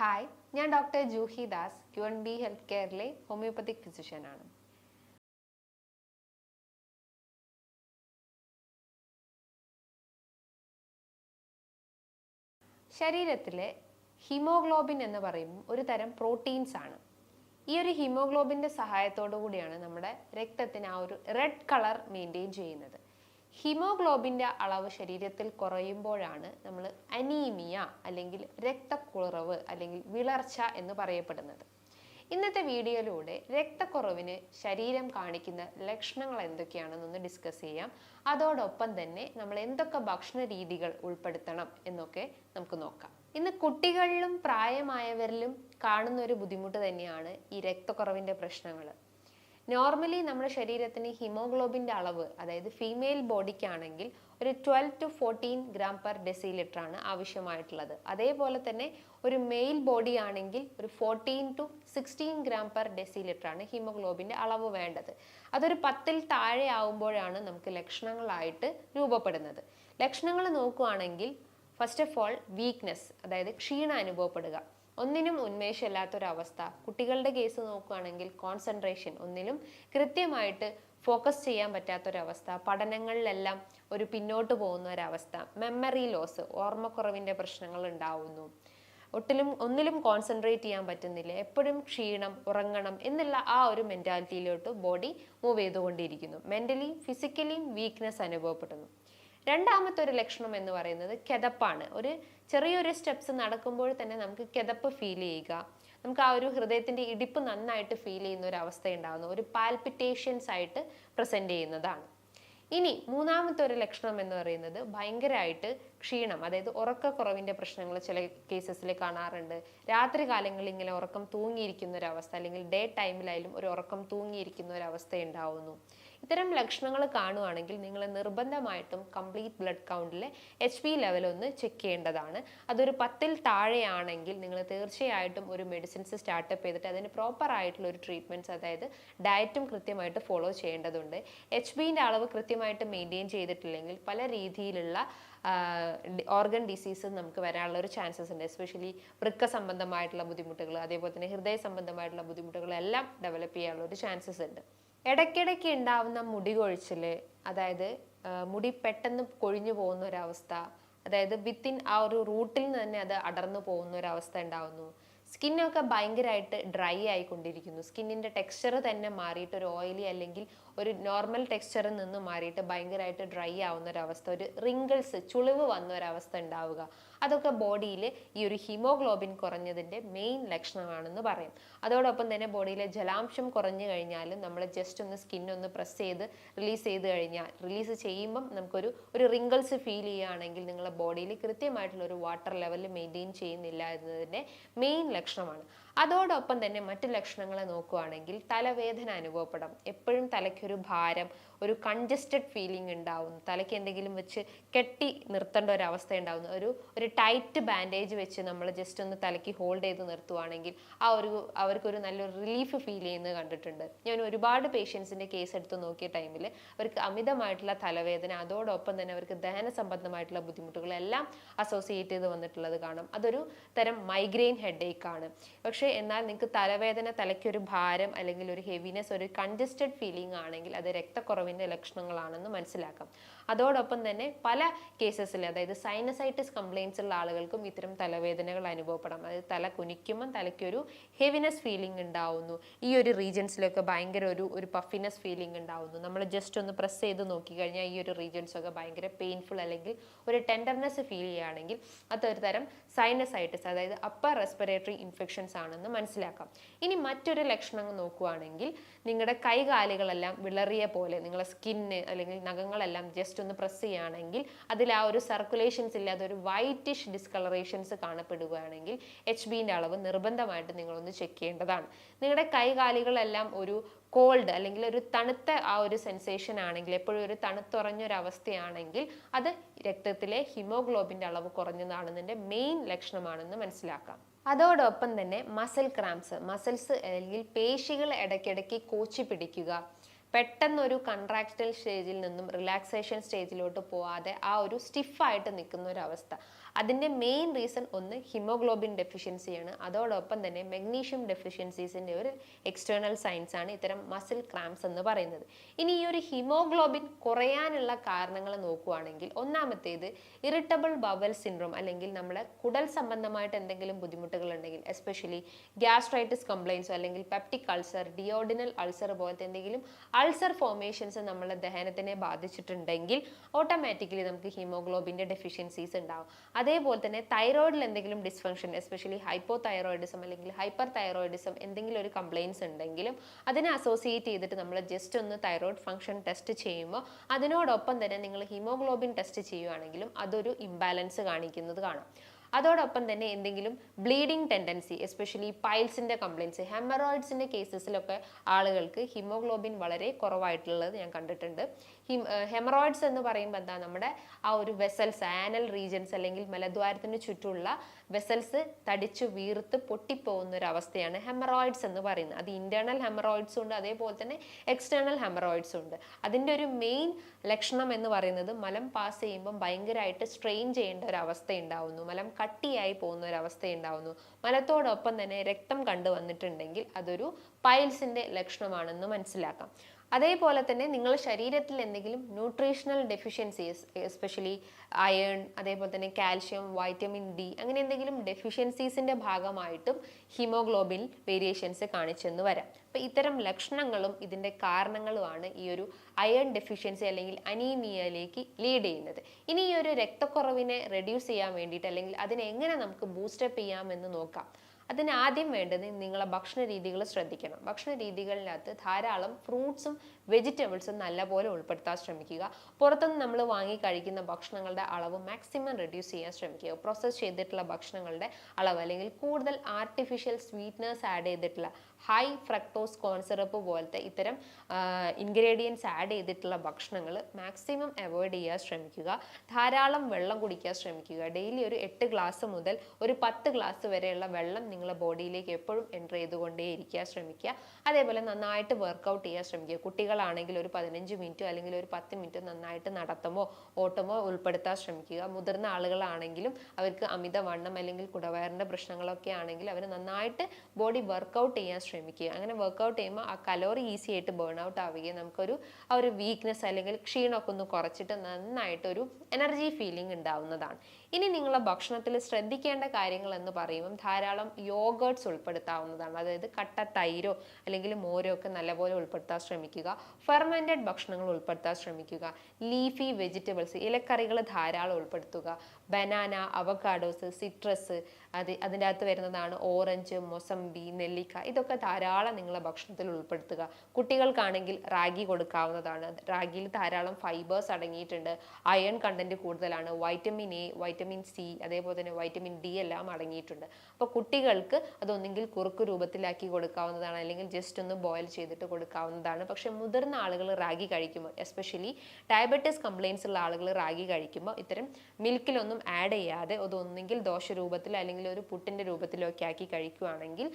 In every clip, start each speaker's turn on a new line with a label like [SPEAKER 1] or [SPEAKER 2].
[SPEAKER 1] Hi ഞാൻ doctor Juhi Das. Q N B health കെയറിലെ homeopathic ഫിസിഷ്യനാണ് ശരീരത്തിലെ ഹിമോഗ്ലോബിൻ എന്ന് പറയുമ്പോൾ ഒരു തരം പ്രോട്ടീൻസ് ആണ്. ഈ ഒരു ഹിമോഗ്ലോബിന്റെ സഹായത്തോടു കൂടിയാണ് നമ്മുടെ രക്തത്തിന് ആ ഒരു റെഡ് കളർ മെയിന്റെയിൻ ചെയ്യുന്നത്. ഹിമോഗ്ലോബിന്റെ അളവ് ശരീരത്തിൽ കുറയുമ്പോഴാണ് നമ്മൾ അനീമിയ അല്ലെങ്കിൽ രക്തക്കുറവ് അല്ലെങ്കിൽ വിളർച്ച എന്ന് പറയപ്പെടുന്നത്. ഇന്നത്തെ വീഡിയോയിലൂടെ രക്തക്കുറവിന് ശരീരം കാണിക്കുന്ന ലക്ഷണങ്ങൾ എന്തൊക്കെയാണെന്നൊന്ന് ഡിസ്കസ് ചെയ്യാം. അതോടൊപ്പം തന്നെ നമ്മൾ എന്തൊക്കെ ഭക്ഷണ രീതികൾ ഉൾപ്പെടുത്തണം എന്നൊക്കെ നമുക്ക് നോക്കാം. ഇന്ന് കുട്ടികളിലും പ്രായമായവരിലും കാണുന്ന ഒരു ബുദ്ധിമുട്ട് തന്നെയാണ് ഈ രക്തക്കുറവിന്റെ പ്രശ്നങ്ങൾ. നോർമലി നമ്മുടെ ശരീരത്തിന് ഹിമോഗ്ലോബിന്റെ അളവ് അതായത് ഫീമെയിൽ ബോഡിക്കാണെങ്കിൽ ഒരു twelve to fourteen gram per decilitre ആണ് ആവശ്യമായിട്ടുള്ളത്. അതേപോലെ തന്നെ ഒരു മെയിൽ ബോഡി ആണെങ്കിൽ ഒരു fourteen to sixteen gram per decilitre ആണ് ഹിമോഗ്ലോബിന്റെ അളവ് വേണ്ടത്. അതൊരു പത്തിൽ താഴെ ആവുമ്പോഴാണ് നമുക്ക് ലക്ഷണങ്ങളായിട്ട് രൂപപ്പെടുന്നത്. ലക്ഷണങ്ങൾ നോക്കുകയാണെങ്കിൽ ഫസ്റ്റ് ഓഫ് ഓൾ വീക്ക്നെസ് അതായത് ക്ഷീണം അനുഭവപ്പെടുക. ഒന്നിനും ഉന്മേഷമില്ലാത്തൊരവസ്ഥ. കുട്ടികളുടെ കേസ് നോക്കുകയാണെങ്കിൽ കോൺസെൻട്രേഷൻ ഒന്നിലും കൃത്യമായിട്ട് ഫോക്കസ് ചെയ്യാൻ പറ്റാത്തൊരവസ്ഥ. പഠനങ്ങളിലെല്ലാം ഒരു പിന്നോട്ട് പോകുന്ന ഒരവസ്ഥ മെമ്മറി ലോസ് ഓർമ്മക്കുറവിന്റെ പ്രശ്നങ്ങൾ ഉണ്ടാവുന്നു. ഒട്ടിലും ഒന്നിലും കോൺസെൻട്രേറ്റ് ചെയ്യാൻ പറ്റുന്നില്ല. എപ്പോഴും ക്ഷീണം ഉറങ്ങണം എന്നുള്ള ആ ഒരു മെന്റാലിറ്റിയിലോട്ട് ബോഡി മൂവ് ചെയ്തുകൊണ്ടിരിക്കുന്നു. മെന്റലി ഫിസിക്കലിയും വീക്ക്നെസ് അനുഭവപ്പെടുന്നു. രണ്ടാമത്തെ ഒരു ലക്ഷണം എന്ന് പറയുന്നത് കിതപ്പാണ്. ഒരു ചെറിയൊരു സ്റ്റെപ്സ് നടക്കുമ്പോൾ തന്നെ നമുക്ക് കിതപ്പ് ഫീൽ ചെയ്യുക. നമുക്ക് ആ ഒരു ഹൃദയത്തിന്റെ ഇടിപ്പ് നന്നായിട്ട് ഫീൽ ചെയ്യുന്ന ഒരു അവസ്ഥ ഉണ്ടാകുന്നു ഒരു പാൽപിറ്റേഷൻസ് ആയിട്ട് പ്രസന്റ് ചെയ്യുന്നതാണ്. ഇനി മൂന്നാമത്തെ ഒരു ലക്ഷണം എന്ന് പറയുന്നത് ഭയങ്കരമായിട്ട് ക്ഷീണം. അതായത് ഉറക്കക്കുറവിന്റെ പ്രശ്നങ്ങൾ ചില കേസസിൽ കാണാറുണ്ട്. രാത്രി കാലങ്ങളിൽ ഇങ്ങനെ ഉറക്കം തൂങ്ങിയിരിക്കുന്ന ഒരു അവസ്ഥ അല്ലെങ്കിൽ ഡേ ടൈമിലായാലും ഒരു ഉറക്കം തൂങ്ങിയിരിക്കുന്ന ഒരു അവസ്ഥ ഉണ്ടാവുന്നു. ഇത്തരം ലക്ഷണങ്ങൾ കാണുവാണെങ്കിൽ നിങ്ങൾ നിർബന്ധമായിട്ടും കംപ്ലീറ്റ് ബ്ലഡ് കൗണ്ടിലെ എച്ച് പി ലെവൽ ഒന്ന് ചെക്ക് ചെയ്യേണ്ടതാണ്. അതൊരു പത്തിൽ താഴെയാണെങ്കിൽ നിങ്ങൾ തീർച്ചയായിട്ടും ഒരു മെഡിസിൻസ് സ്റ്റാർട്ടപ്പ് ചെയ്തിട്ട് അതിന് പ്രോപ്പർ ആയിട്ടുള്ള ഒരു ട്രീറ്റ്മെന്റ്സ് അതായത് ഡയറ്റും കൃത്യമായിട്ട് ഫോളോ ചെയ്യേണ്ടതുണ്ട്. എച്ച് ബിന്റെ അളവ് കൃത്യമായിട്ട് മെയിന്റെയിൻ ചെയ്തിട്ടില്ലെങ്കിൽ പല രീതിയിലുള്ള ഓർഗൻ ഡിസീസ് നമുക്ക് വരാനുള്ള ഒരു ചാൻസസ് ഉണ്ട്. എസ്പെഷ്യലി വൃക്ക സംബന്ധമായിട്ടുള്ള ബുദ്ധിമുട്ടുകൾ അതേപോലെ തന്നെ ഹൃദയ സംബന്ധമായിട്ടുള്ള ബുദ്ധിമുട്ടുകളെല്ലാം ഡെവലപ്പ് ചെയ്യാനുള്ള ഒരു ചാൻസസ് ഉണ്ട്. ഇടയ്ക്കിടയ്ക്ക് ഉണ്ടാവുന്ന മുടി കൊഴിച്ചിൽ അതായത് മുടി പെട്ടെന്ന് കൊഴിഞ്ഞു പോകുന്ന ഒരവസ്ഥ അതായത് വിത്തിൻ ആ ഒരു റൂട്ടിൽ നിന്ന് തന്നെ അത് അടർന്നു പോകുന്ന ഒരു അവസ്ഥ ഉണ്ടാവുന്നു സ്കിന്നൊക്കെ ഭയങ്കരമായിട്ട് ഡ്രൈ ആയിക്കൊണ്ടിരിക്കുന്നു. സ്കിന്നിന്റെ ടെക്സ്ചർ തന്നെ മാറിയിട്ട് ഒരു ഓയിലി അല്ലെങ്കിൽ ഒരു നോർമൽ ടെക്സ്ചറിൽ നിന്ന് മാറിയിട്ട് ഭയങ്കരമായിട്ട് ഡ്രൈ ആവുന്ന ഒരവസ്ഥ ഒരു റിങ്കിൾസ് ചുളിവ് വന്ന ഒരവസ്ഥ ഉണ്ടാവുക. അതൊക്കെ ബോഡിയിൽ ഈ ഒരു ഹിമോഗ്ലോബിൻ കുറഞ്ഞതിന്റെ മെയിൻ ലക്ഷണമാണെന്ന് പറയും. അതോടൊപ്പം തന്നെ ബോഡിയിലെ ജലാംശം കുറഞ്ഞു കഴിഞ്ഞാൽ നമ്മൾ ജസ്റ്റ് ഒന്ന് സ്കിൻ ഒന്ന് പ്രസ് ചെയ്ത് റിലീസ് ചെയ്ത് കഴിഞ്ഞാൽ റിലീസ് ചെയ്യുമ്പം നമുക്കൊരു ഒരു റിങ്കിൾസ് ഫീൽ ചെയ്യുകയാണെങ്കിൽ നിങ്ങളുടെ ബോഡിയിൽ കൃത്യമായിട്ടുള്ള ഒരു വാട്ടർ ലെവൽ മെയിന്റെയിൻ ചെയ്യുന്നില്ല എന്നതിന്റെ മെയിൻ ലക്ഷണമാണ്. അതോടൊപ്പം തന്നെ മറ്റു ലക്ഷണങ്ങളെ നോക്കുകയാണെങ്കിൽ തലവേദന അനുഭവപ്പെടാം. എപ്പോഴും തലയ്ക്കൊരു ഭാരം ഒരു കൺജസ്റ്റഡ് ഫീലിംഗ് ഉണ്ടാവും തലയ്ക്ക് എന്തെങ്കിലും വെച്ച് കെട്ടി നിർത്തേണ്ട ഒരു അവസ്ഥ ഉണ്ടാവുന്നു. ഒരു ഒരു ടൈറ്റ് ബാൻഡേജ് വെച്ച് നമ്മൾ ജസ്റ്റ് ഒന്ന് തലയ്ക്ക് ഹോൾഡ് ചെയ്ത് നിർത്തുവാണെങ്കിൽ ആ ഒരു അവർക്കൊരു നല്ലൊരു റിലീഫ് ഫീൽ ചെയ്യുന്നത് കണ്ടിട്ടുണ്ട്. ഞാൻ ഒരുപാട് പേഷ്യൻസിന്റെ കേസ് എടുത്ത് നോക്കിയ ടൈമിൽ അവർക്ക് അമിതമായിട്ടുള്ള തലവേദന അതോടൊപ്പം തന്നെ അവർക്ക് ദഹന സംബന്ധമായിട്ടുള്ള ബുദ്ധിമുട്ടുകളെല്ലാം അസോസിയേറ്റ് ചെയ്ത് വന്നിട്ടുള്ളത് കാണും. അതൊരു തരം മൈഗ്രെയിൻ ഹെഡേക്ക് ആണ്. പക്ഷേ എന്നാൽ നിങ്ങൾക്ക് തലവേദന തലയ്ക്കൊരു ഭാരം അല്ലെങ്കിൽ ഒരു ഹെവിനെസ് ഒരു കൺജസ്റ്റഡ് ഫീലിംഗ് ആണെങ്കിൽ അത് രക്തക്കുറവിന്റെ ലക്ഷണങ്ങളാണെന്ന് മനസ്സിലാക്കാം. അതോടൊപ്പം തന്നെ പല കേസസിൽ അതായത് സൈനസൈറ്റിസ് കംപ്ലയിൻസ് ഉള്ള ആളുകൾക്കും ഇത്തരം തലവേദനകൾ അനുഭവപ്പെടാം. അതായത് തല കുനിക്കുമ്പം തലയ്ക്കൊരു ഹെവിനെസ് ഫീലിംഗ് ഉണ്ടാവുന്നു. ഈ ഒരു റീജൻസിലൊക്കെ ഭയങ്കര ഒരു ഒരു പഫിനെസ് ഫീലിംഗ് ഉണ്ടാവുന്നു. നമ്മൾ ജസ്റ്റ് ഒന്ന് പ്രസ് ചെയ്ത് നോക്കിക്കഴിഞ്ഞാൽ ഈ ഒരു റീജൻസ് ഒക്കെ ഭയങ്കര പെയിൻഫുൾ അല്ലെങ്കിൽ ഒരു ടെൻഡർനെസ് ഫീൽ ചെയ്യുകയാണെങ്കിൽ അതൊരു തരം സൈനസൈറ്റിസ് അതായത് അപ്പർ റെസ്പിറേറ്ററി ഇൻഫെക്ഷൻസ് ആണെന്ന് മനസ്സിലാക്കാം. ഇനി മറ്റൊരു ലക്ഷണം നോക്കുകയാണെങ്കിൽ നിങ്ങളുടെ കൈകാലുകളെല്ലാം വിളറിയ പോലെ നിങ്ങളുടെ സ്കിന്ന് അല്ലെങ്കിൽ നഖങ്ങളെല്ലാം ജസ്റ്റ് ഒന്ന് പ്രസ് ചെയ്യുകയാണെങ്കിൽ അതിൽ ആ ഒരു സർക്കുലേഷൻസ് ഇല്ലാതെ ഒരു വൈറ്റിഷ് ഡിസ്കളറേഷൻസ് കാണപ്പെടുകയാണെങ്കിൽ എച്ച് ബിന്റെ അളവ് നിർബന്ധമായിട്ട് നിങ്ങളൊന്ന് ചെക്ക് ചെയ്യേണ്ടതാണ്. നിങ്ങളുടെ കൈകാലികളെല്ലാം ഒരു കോൾഡ് അല്ലെങ്കിൽ ഒരു തണുത്ത ആ ഒരു സെൻസേഷൻ ആണെങ്കിൽ എപ്പോഴും ഒരു തണുത്തുറഞ്ഞൊരവസ്ഥയാണെങ്കിൽ അത് രക്തത്തിലെ ഹിമോഗ്ലോബിന്റെ അളവ് കുറഞ്ഞതാണെന്നതിന്റെ മെയിൻ ലക്ഷണമാണെന്ന് മനസ്സിലാക്കാം. അതോടൊപ്പം തന്നെ മസിൽ ക്രാംസ് മസിൽസ് അല്ലെങ്കിൽ പേശികൾ ഇടയ്ക്കിടയ്ക്ക് കോച്ചി പിടിക്കുക പെട്ടെന്നൊരു കൺട്രാക്റ്റൽ സ്റ്റേജിൽ നിന്നും റിലാക്സേഷൻ സ്റ്റേജിലോട്ട് പോവാതെ ആ ഒരു സ്റ്റിഫായിട്ട് നിൽക്കുന്ന ഒരു അവസ്ഥ അതിന്റെ മെയിൻ റീസൺ ഒന്ന് ഹിമോഗ്ലോബിൻ ഡെഫിഷ്യൻസിയാണ് അതോടൊപ്പം തന്നെ മെഗ്നീഷ്യം ഡെഫിഷ്യൻസീസിന്റെ ഒരു എക്സ്റ്റേണൽ സയൻസ് ആണ് ഇത്തരം മസിൽ ക്രാംസ് എന്ന് പറയുന്നത്. ഇനി ഈ ഒരു ഹിമോഗ്ലോബിൻ കുറയാനുള്ള കാരണങ്ങൾ നോക്കുകയാണെങ്കിൽ ഒന്നാമത്തേത് ഇറിറ്റബിൾ ബവൽ സിൻഡ്രോം അല്ലെങ്കിൽ നമ്മുടെ കുടൽ സംബന്ധമായിട്ട് എന്തെങ്കിലും ബുദ്ധിമുട്ടുകൾ ഉണ്ടെങ്കിൽ എസ്പെഷ്യലി ഗ്യാസ്ട്രൈറ്റിസ് കംപ്ലൈൻസോ അല്ലെങ്കിൽ പെപ്റ്റിക് അൾസർ ഡിയോഡിനൽ അൾസർ പോലത്തെ എന്തെങ്കിലും അൾസർ ഫോർമേഷൻസ് നമ്മളെ ദഹനത്തിനെ ബാധിച്ചിട്ടുണ്ടെങ്കിൽ ഓട്ടോമാറ്റിക്കലി നമുക്ക് ഹീമോഗ്ലോബിന്റെ ഡെഫിഷ്യൻസീസ് ഉണ്ടാവും. അതേപോലെ തന്നെ തൈറോയിഡിൽ എന്തെങ്കിലും ഡിസ്ഫങ്ഷൻ എസ്പെഷ്യലി ഹൈപ്പോ തൈറോയിഡിസം അല്ലെങ്കിൽ ഹൈപ്പർ തൈറോയിഡിസം എന്തെങ്കിലും ഒരു കംപ്ലയിൻസ് ഉണ്ടെങ്കിലും അതിനെ അസോസിയേറ്റ് ചെയ്തിട്ട് നമ്മൾ ജസ്റ്റ് ഒന്ന് തൈറോയിഡ് ഫംഗ്ഷൻ ടെസ്റ്റ് ചെയ്യുമ്പോൾ അതിനോടൊപ്പം തന്നെ നിങ്ങൾ ഹീമോഗ്ലോബിൻ ടെസ്റ്റ് ചെയ്യുകയാണെങ്കിലും അതൊരു ഇംബാലൻസ് കാണിക്കുന്നത് കാണാം. അതോടൊപ്പം തന്നെ എന്തെങ്കിലും ബ്ലീഡിങ് ടെൻഡൻസി എസ്പെഷ്യലി പൈൽസിന്റെ കംപ്ലയിൻസ് ഹെമറോയിഡ്സിന്റെ കേസസിലൊക്കെ ആളുകൾക്ക് ഹിമോഗ്ലോബിൻ വളരെ കുറവായിട്ടുള്ളത് ഞാൻ കണ്ടിട്ടുണ്ട്. ഹെമറോയിഡ്സ് എന്ന് പറയുമ്പോൾ എന്താ? നമ്മുടെ ആ ഒരു വെസൽസ് ആനൽ റീജൻസ് അല്ലെങ്കിൽ മലദ്വാരത്തിന് ചുറ്റുമുള്ള വെസൽസ് തടിച്ചു വീർത്ത് പൊട്ടിപ്പോകുന്ന ഒരു അവസ്ഥയാണ് ഹെമറോയിഡ്സ് എന്ന് പറയുന്നത്. അത് ഇന്റേണൽ ഹെമറോയിഡ്സ് ഉണ്ട് അതേപോലെ തന്നെ എക്സ്റ്റേണൽ ഹെമറോയിഡ്സ് ഉണ്ട്. അതിന്റെ ഒരു മെയിൻ ലക്ഷണം എന്ന് പറയുന്നത് മലം പാസ് ചെയ്യുമ്പം ഭയങ്കരമായിട്ട് സ്ട്രെയിൻ ചെയ്യേണ്ട ഒരു അവസ്ഥ ഉണ്ടാവുന്നു. മലം കട്ടിയായി പോകുന്ന ഒരു അവസ്ഥ ഉണ്ടാവുന്നു. മലത്തോടൊപ്പം തന്നെ രക്തം കണ്ടുവന്നിട്ടുണ്ടെങ്കിൽ അതൊരു പൈൽസിന്റെ ലക്ഷണമാണെന്ന് മനസ്സിലാക്കാം. അതേപോലെ തന്നെ നിങ്ങൾ ശരീരത്തിൽ എന്തെങ്കിലും ന്യൂട്രീഷണൽ ഡെഫിഷ്യൻസീസ് എസ്പെഷ്യലി അയൺ അതേപോലെ തന്നെ കാൽഷ്യം വൈറ്റമിൻ ഡി അങ്ങനെ എന്തെങ്കിലും ഡെഫിഷ്യൻസീസിന്റെ ഭാഗമായിട്ടും ഹിമോഗ്ലോബിൻ വേരിയേഷൻസ് കാണിച്ചെന്ന് വരാം. അപ്പോൾ ഇത്തരം ലക്ഷണങ്ങളും ഇതിന്റെ കാരണങ്ങളുമാണ് ഈ ഒരു അയൺ ഡെഫിഷ്യൻസി അല്ലെങ്കിൽ അനീമിയയിലേക്ക് ലീഡ് ചെയ്യുന്നത്. ഇനി ഈ ഒരു രക്തക്കുറവിനെ റെഡ്യൂസ് ചെയ്യാൻ വേണ്ടിയിട്ട് അല്ലെങ്കിൽ അതിനെ എങ്ങനെ നമുക്ക് ബൂസ്റ്റപ്പ് ചെയ്യാമെന്ന് നോക്കാം. അതിന് ആദ്യം വേണ്ടത് നിങ്ങളെ ഭക്ഷണ രീതികൾ ശ്രദ്ധിക്കണം. ഭക്ഷണ രീതികളിനകത്ത് ധാരാളം ഫ്രൂട്ട്സും വെജിറ്റബിൾസും നല്ലപോലെ ഉൾപ്പെടുത്താൻ ശ്രമിക്കുക. പുറത്തുനിന്ന് നമ്മൾ വാങ്ങി കഴിക്കുന്ന ഭക്ഷണങ്ങളുടെ അളവ് മാക്സിമം റെഡ്യൂസ് ചെയ്യാൻ ശ്രമിക്കുക. പ്രോസസ്സ് ചെയ്തിട്ടുള്ള ഭക്ഷണങ്ങളുടെ അളവ് അല്ലെങ്കിൽ കൂടുതൽ ആർട്ടിഫിഷ്യൽ സ്വീറ്റ്നേഴ്സ് ആഡ് ചെയ്തിട്ടുള്ള ഹൈ ഫ്രക്ടോസ് കോൺസിറപ്പ് പോലത്തെ ഇത്തരം ഇൻഗ്രീഡിയൻസ് ആഡ് ചെയ്തിട്ടുള്ള ഭക്ഷണങ്ങൾ മാക്സിമം അവോയ്ഡ് ചെയ്യാൻ ശ്രമിക്കുക. ധാരാളം വെള്ളം കുടിക്കാൻ ശ്രമിക്കുക. ഡെയിലി ഒരു എട്ട് ഗ്ലാസ് മുതൽ ഒരു പത്ത് ഗ്ലാസ് വരെയുള്ള വെള്ളം നിങ്ങളുടെ ബോഡിയിലേക്ക് എപ്പോഴും എന്റർ ചെയ്തുകൊണ്ടേ ഇരിക്കാൻ ശ്രമിക്കുക. അതേപോലെ നന്നായിട്ട് വർക്കൗട്ട് ചെയ്യാൻ ശ്രമിക്കുക. കുട്ടികളാണെങ്കിൽ ഒരു പതിനഞ്ച് മിനിറ്റോ അല്ലെങ്കിൽ ഒരു പത്ത് മിനിറ്റ് നന്നായിട്ട് നടത്തമോ ഓട്ടമോ ഉൾപ്പെടുത്താൻ ശ്രമിക്കുക. മുതിർന്ന ആളുകളാണെങ്കിലും അവർക്ക് അമിതവണ്ണം അല്ലെങ്കിൽ കുടവയറിന്റെ പ്രശ്നങ്ങളൊക്കെ ആണെങ്കിൽ അവർ നന്നായിട്ട് ബോഡി വർക്കൗട്ട് ചെയ്യാൻ ശ്രമിക്കുക. അങ്ങനെ വർക്കൗട്ട് ചെയ്യുമ്പോൾ ആ കലോറി ഈസി ആയിട്ട് ബേൺ ഔട്ട് ആവുകയും നമുക്കൊരു ആ ഒരു വീക്ക്നെസ് അല്ലെങ്കിൽ ക്ഷീണമൊക്കെ ഒന്ന് കുറച്ചിട്ട് നന്നായിട്ടൊരു എനർജി ഫീലിംഗ് ഉണ്ടാവുന്നതാണ്. ഇനി നിങ്ങളെ ഭക്ഷണത്തിൽ ശ്രദ്ധിക്കേണ്ട കാര്യങ്ങൾ എന്ന് പറയുമ്പം ധാരാളം യോഗേർട്സ് ഉൾപ്പെടുത്താവുന്നതാണ്. അതായത് കട്ട തൈരോ അല്ലെങ്കിൽ മോരോ ഒക്കെ നല്ലപോലെ ഉൾപ്പെടുത്താൻ ശ്രമിക്കുക. ഫെർമെന്റഡ് ഭക്ഷണങ്ങൾ ഉൾപ്പെടുത്താൻ ശ്രമിക്കുക. ലീഫി വെജിറ്റബിൾസ് ഇലക്കറികൾ ധാരാളം ഉൾപ്പെടുത്തുക. ബനാന അവക്കാഡോസ് സിട്രസ് അത് അതിന്റെ അകത്ത് വരുന്നതാണ് ഓറഞ്ച് മൊസംബി നെല്ലിക്ക. ഇതൊക്കെ ധാരാളം നിങ്ങളെ ഭക്ഷണത്തിൽ ഉൾപ്പെടുത്തുക. കുട്ടികൾക്കാണെങ്കിൽ റാഗി കൊടുക്കാവുന്നതാണ്. റാഗിയിൽ ധാരാളം ഫൈബേഴ്സ് അടങ്ങിയിട്ടുണ്ട്. അയൺ കണ്ടന്റ് കൂടുതലാണ്. വൈറ്റമിൻ എ വൈറ്റമിൻ സി അതേപോലെ തന്നെ വൈറ്റമിൻ ഡി എല്ലാം അടങ്ങിയിട്ടുണ്ട്. അപ്പോൾ കുട്ടികൾക്ക് അതൊന്നെങ്കിൽ കുറുക്ക് രൂപത്തിലാക്കി കൊടുക്കാവുന്നതാണ്. അല്ലെങ്കിൽ ജസ്റ്റ് ഒന്ന് ബോയിൽ ചെയ്തിട്ട് കൊടുക്കാവുന്നതാണ്. പക്ഷേ മുതിർന്ന ആളുകൾ റാഗി കഴിക്കുമ്പോൾ എസ്പെഷ്യലി ഡയബറ്റീസ് കംപ്ലയിൻസ് ഉള്ള ആളുകൾ റാഗി കഴിക്കുമ്പോൾ ഇത്തരം മിൽക്കിലൊന്നും ആഡ് ചെയ്യാതെ അതൊന്നെങ്കിൽ ദോശ രൂപത്തിൽ അല്ലെങ്കിൽ ഒരു പുട്ടിന്റെ രൂപത്തിലൊക്കെ ആക്കി കഴിക്കുകയാണെങ്കിൽ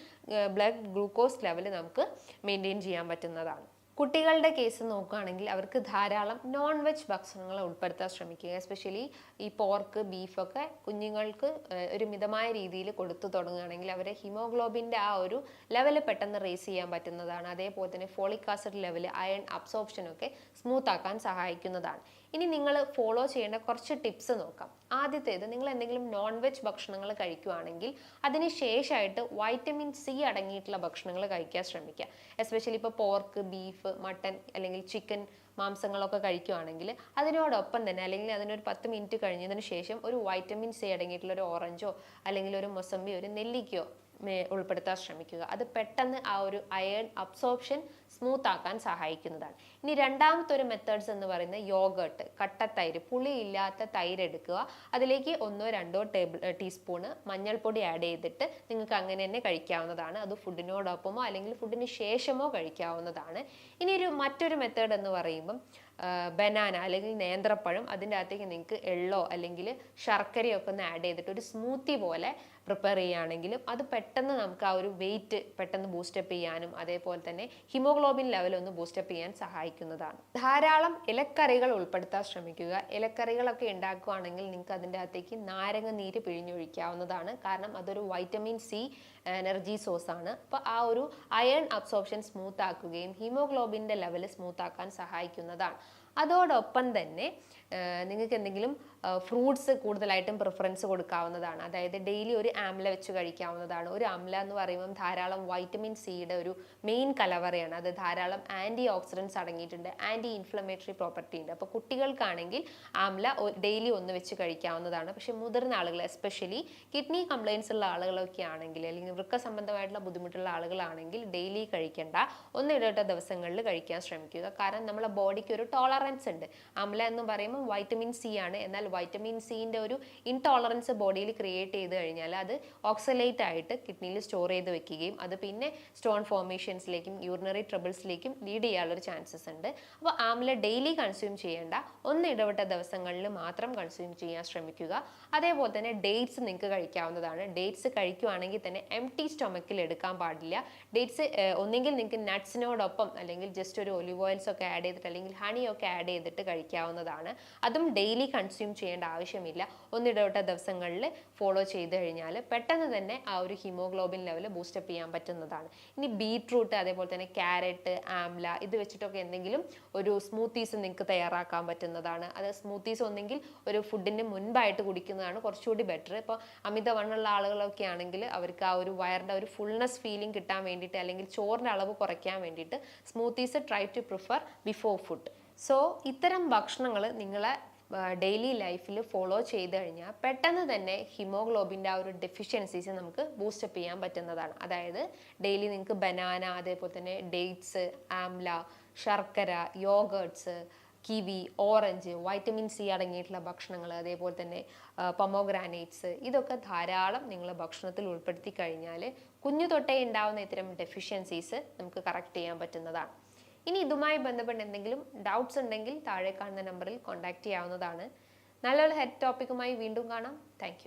[SPEAKER 1] ബ്ലഡ് ഗ്ലൂക്കോസ് ലെവൽ നമുക്ക് മെയിന്റെയിൻ ചെയ്യാൻ പറ്റുന്നതാണ്. കുട്ടികളുടെ കേസ് നോക്കുകയാണെങ്കിൽ അവർക്ക് ധാരാളം നോൺ വെജ് ഭക്ഷണങ്ങൾ ഉൾപ്പെടുത്താൻ ശ്രമിക്കുക. എസ്പെഷ്യലി ഈ പോർക്ക് ബീഫൊക്കെ കുഞ്ഞുങ്ങൾക്ക് ഒരു മിതമായ രീതിയിൽ കൊടുത്തു തുടങ്ങുകയാണെങ്കിൽ അവരെ ഹിമോഗ്ലോബിന്റെ ആ ഒരു ലെവൽ പെട്ടെന്ന് റേസ് ചെയ്യാൻ പറ്റുന്നതാണ്. അതേപോലെ തന്നെ ഫോളിക് ആസിഡ് ലെവൽ അയൺ അബ്സോർപ്ഷനൊക്കെ സ്മൂത്ത് ആക്കാൻ സഹായിക്കുന്നതാണ്. ഇനി നിങ്ങൾ ഫോളോ ചെയ്യേണ്ട കുറച്ച് ടിപ്സ് നോക്കാം. ആദ്യത്തേത് നിങ്ങൾ എന്തെങ്കിലും നോൺ വെജ് ഭക്ഷണങ്ങൾ കഴിക്കുകയാണെങ്കിൽ അതിന് ശേഷമായിട്ട് വൈറ്റമിൻ സി അടങ്ങിയിട്ടുള്ള ഭക്ഷണങ്ങൾ കഴിക്കാൻ ശ്രമിക്കുക. എസ്പെഷ്യലി ഇപ്പോൾ പോർക്ക് ബീഫ് മട്ടൻ അല്ലെങ്കിൽ ചിക്കൻ മാംസങ്ങളൊക്കെ കഴിക്കുകയാണെങ്കിൽ അതിനോടൊപ്പം തന്നെ അല്ലെങ്കിൽ അതിനൊരു പത്ത് മിനിറ്റ് കഴിഞ്ഞതിന് ശേഷം ഒരു വൈറ്റമിൻ സി അടങ്ങിയിട്ടുള്ള ഒരു ഓറഞ്ചോ അല്ലെങ്കിൽ ഒരു മൊസമ്പിയോ ഒരു നെല്ലിക്കയോ ഉൾപ്പെടുത്താൻ ശ്രമിക്കുക. അത് പെട്ടെന്ന് ആ ഒരു അയൺ അബ്സോർപ്ഷൻ സ്മൂത്ത് ആക്കാൻ സഹായിക്കുന്നതാണ്. ഇനി രണ്ടാമത്തെ ഒരു മെത്തേഡ്സ് എന്ന് പറയുന്നത് യോഗേർട്ട് കട്ടത്തൈര് പുളിയില്ലാത്ത തൈര് എടുക്കുക. അതിലേക്ക് ഒന്നോ രണ്ടോ ടേബിൾ ടീസ്പൂണ് മഞ്ഞൾപ്പൊടി ആഡ് ചെയ്തിട്ട് നിങ്ങൾക്ക് അങ്ങനെ തന്നെ കഴിക്കാവുന്നതാണ്. അത് ഫുഡിനോടൊപ്പമോ അല്ലെങ്കിൽ ഫുഡിന് ശേഷമോ കഴിക്കാവുന്നതാണ്. ഇനി ഒരു മറ്റൊരു മെത്തേഡ് എന്ന് പറയുമ്പം ബനാന അല്ലെങ്കിൽ നേന്ത്രപ്പഴം. അതിന്റെ അകത്തേക്ക് നിങ്ങൾക്ക് എള്ളോ അല്ലെങ്കിൽ ശർക്കരയോ ഒക്കെ ഒന്ന് ആഡ് ചെയ്തിട്ട് ഒരു സ്മൂത്തി പോലെ പ്രിപ്പയർ ചെയ്യുകയാണെങ്കിലും അത് പെട്ടെന്ന് നമുക്ക് ആ ഒരു വെയിറ്റ് പെട്ടെന്ന് ബൂസ്റ്റപ്പ് ചെയ്യാനും അതേപോലെ തന്നെ ഹിമോഗ്ലോബിൻ ലെവൽ ഒന്ന് ബൂസ്റ്റപ്പ് ചെയ്യാൻ സഹായിക്കുന്നതാണ്. ധാരാളം ഇലക്കറികൾ ഉൾപ്പെടുത്താൻ ശ്രമിക്കുക. ഇലക്കറികളൊക്കെ ഉണ്ടാക്കുകയാണെങ്കിൽ നിങ്ങൾക്ക് അതിന്റെ അകത്തേക്ക് നാരങ്ങ നീര് പിഴിഞ്ഞൊഴിക്കാവുന്നതാണ്. കാരണം അതൊരു വൈറ്റമിൻ സി എനർജി സോഴ്സ് ആണ്. അപ്പോൾ ആ ഒരു അയൺ അബ്സോർപ്ഷൻ സ്മൂത്ത് ആക്കുകയും ഹീമോഗ്ലോബിന്റെ ലെവൽ സ്മൂത്ത് ആക്കാൻ സഹായിക്കുന്നതാണ്. അതോടൊപ്പം തന്നെ നിങ്ങൾക്ക് എന്തെങ്കിലും ഫ്രൂട്ട്സ് കൂടുതലായിട്ടും പ്രിഫറൻസ് കൊടുക്കാവുന്നതാണ്. അതായത് ഡെയിലി ഒരു ആംല വെച്ച് കഴിക്കാവുന്നതാണ്. ഒരു ആംല എന്ന് പറയുമ്പം ധാരാളം വൈറ്റമിൻ സിയുടെ ഒരു മെയിൻ കലവറയാണ്. അത് ധാരാളം ആന്റി ഓക്സിഡൻസ് അടങ്ങിയിട്ടുണ്ട്. ആന്റി ഇൻഫ്ലമേറ്ററി പ്രോപ്പർട്ടി ഉണ്ട്. അപ്പോൾ കുട്ടികൾക്കാണെങ്കിൽ ആംല ഡെയിലി ഒന്ന് വെച്ച് കഴിക്കാവുന്നതാണ്. പക്ഷെ മുതിർന്ന ആളുകൾ എസ്പെഷ്യലി കിഡ്നി കംപ്ലയിൻസ് ഉള്ള ആളുകളൊക്കെ ആണെങ്കിൽ അല്ലെങ്കിൽ വൃക്ക സംബന്ധമായിട്ടുള്ള ബുദ്ധിമുട്ടുള്ള ആളുകളാണെങ്കിൽ ഡെയിലി കഴിക്കേണ്ട ഒന്ന് ഇടവിട്ട ദിവസങ്ങളിൽ കഴിക്കാൻ ശ്രമിക്കുക. കാരണം നമ്മുടെ ബോഡിക്ക് ഒരു ടോളറൻസ് ഉണ്ട്. അമ്ല എന്ന് പറയുമ്പോൾ വൈറ്റമിൻ സി ആണ്. എന്നാൽ വൈറ്റമിൻ സിന്റെ ഒരു ഇൻടോളറൻസ് ബോഡിയിൽ ക്രിയേറ്റ് ചെയ്ത് കഴിഞ്ഞാൽ അത് ഓക്സലേറ്റ് ആയിട്ട് കിഡ്നിയിൽ സ്റ്റോർ ചെയ്ത് വെക്കുകയും അത് പിന്നെ സ്റ്റോൺ ഫോർമേഷൻസിലേക്കും യൂറിനറി ട്രബിൾസിലേക്കും ലീഡ് ചെയ്യാനുള്ളൊരു ചാൻസസ് ഉണ്ട്. അപ്പോൾ ആംല ഡെയിലി കൺസ്യൂം ചെയ്യേണ്ട ഒന്ന് ഇടവിട്ട ദിവസങ്ങളിൽ മാത്രം കൺസ്യൂം ചെയ്യാൻ ശ്രമിക്കുക. അതേപോലെ തന്നെ ഡേറ്റ്സ് നിങ്ങൾക്ക് കഴിക്കാവുന്നതാണ്. ഡേറ്റ്സ് കഴിക്കുവാണെങ്കിൽ തന്നെ എം ടി സ്റ്റൊമക്കിൽ എടുക്കാൻ പാടില്ല. ഡേറ്റ്സ് ഒന്നെങ്കിൽ നിങ്ങൾക്ക് നട്ട്സിനോടൊപ്പം അല്ലെങ്കിൽ ജസ്റ്റ് ഒരു ഒലിവ് ഓയിൽസ് ഒക്കെ ആഡ് ചെയ്തിട്ട് അല്ലെങ്കിൽ ഹണി ഒക്കെ ആഡ് ചെയ്തിട്ട് കഴിക്കാവുന്നതാണ്. അതും ഡെയിലി കൺസ്യൂം ചെയ്യേണ്ട ആവശ്യമില്ല. ഒന്നിടവിട്ട ദിവസങ്ങളിൽ ഫോളോ ചെയ്ത് കഴിഞ്ഞാൽ പെട്ടെന്ന് തന്നെ ആ ഒരു ഹീമോഗ്ലോബിൻ ലെവൽ ബൂസ്റ്റപ്പ് ചെയ്യാൻ പറ്റുന്നതാണ്. ഇനി ബീട്രൂട്ട് അതേപോലെ തന്നെ ക്യാരറ്റ് ആംല ഇത് വെച്ചിട്ടൊക്കെ എന്തെങ്കിലും ഒരു സ്മൂത്തീസ് നിങ്ങൾക്ക് തയ്യാറാക്കാൻ പറ്റുന്നതാണ്. അത് സ്മൂത്തീസ് ഒന്നെങ്കിൽ ഒരു ഫുഡിന് മുൻപായിട്ട് കുടിക്കുന്നതാണ് കുറച്ചുകൂടി ബെറ്റർ ഇപ്പോൾ അമിതവണ്ണമുള്ള ആളുകളൊക്കെ ആണെങ്കിൽ അവർക്ക് ആ ഒരു വയറിന്റെ ഒരു ഫുൾനെസ് ഫീലിംഗ് കിട്ടാൻ വേണ്ടിയിട്ട് അല്ലെങ്കിൽ ചോറിന്റെ അളവ് കുറയ്ക്കാൻ വേണ്ടിയിട്ട് smoothies try to prefer before food so ഇത്തരം ഭക്ഷണങ്ങൾ നിങ്ങളെ ഡെയിലി ലൈഫിൽ ഫോളോ ചെയ്ത് കഴിഞ്ഞാൽ പെട്ടെന്ന് തന്നെ ഹിമോഗ്ലോബിന്റെ ആ ഒരു ഡെഫിഷ്യൻസീസ് നമുക്ക് ബൂസ്റ്റപ്പ് ചെയ്യാൻ പറ്റുന്നതാണ്. അതായത് ഡെയിലി നിങ്ങൾക്ക് ബനാന അതേപോലെ തന്നെ ഡേറ്റ്സ് ആംല ശർക്കര yoghurts kiwi orange vitamin C അടങ്ങിയിട്ടുള്ള ഭക്ഷണങ്ങൾ അതേപോലെ തന്നെ പൊമോഗ്രാനൈറ്റ്സ് ഇതൊക്കെ ധാരാളം നിങ്ങൾ ഭക്ഷണത്തിൽ ഉൾപ്പെടുത്തി കഴിഞ്ഞാൽ കുഞ്ഞു തൊട്ടേ ഉണ്ടാവുന്ന ഇത്തരം ഡെഫിഷ്യൻസീസ് നമുക്ക് കറക്റ്റ് ചെയ്യാൻ പറ്റുന്നതാണ്. ഇനി ഇതുമായി ബന്ധപ്പെട്ട് എന്തെങ്കിലും ഡൗട്ട്സ് ഉണ്ടെങ്കിൽ താഴെ കാണുന്ന നമ്പറിൽ കോൺടാക്റ്റ് ചെയ്യാവുന്നതാണ്. നല്ലൊരു ഹെഡ് ടോപ്പിക്കുമായി വീണ്ടും കാണാം. താങ്ക്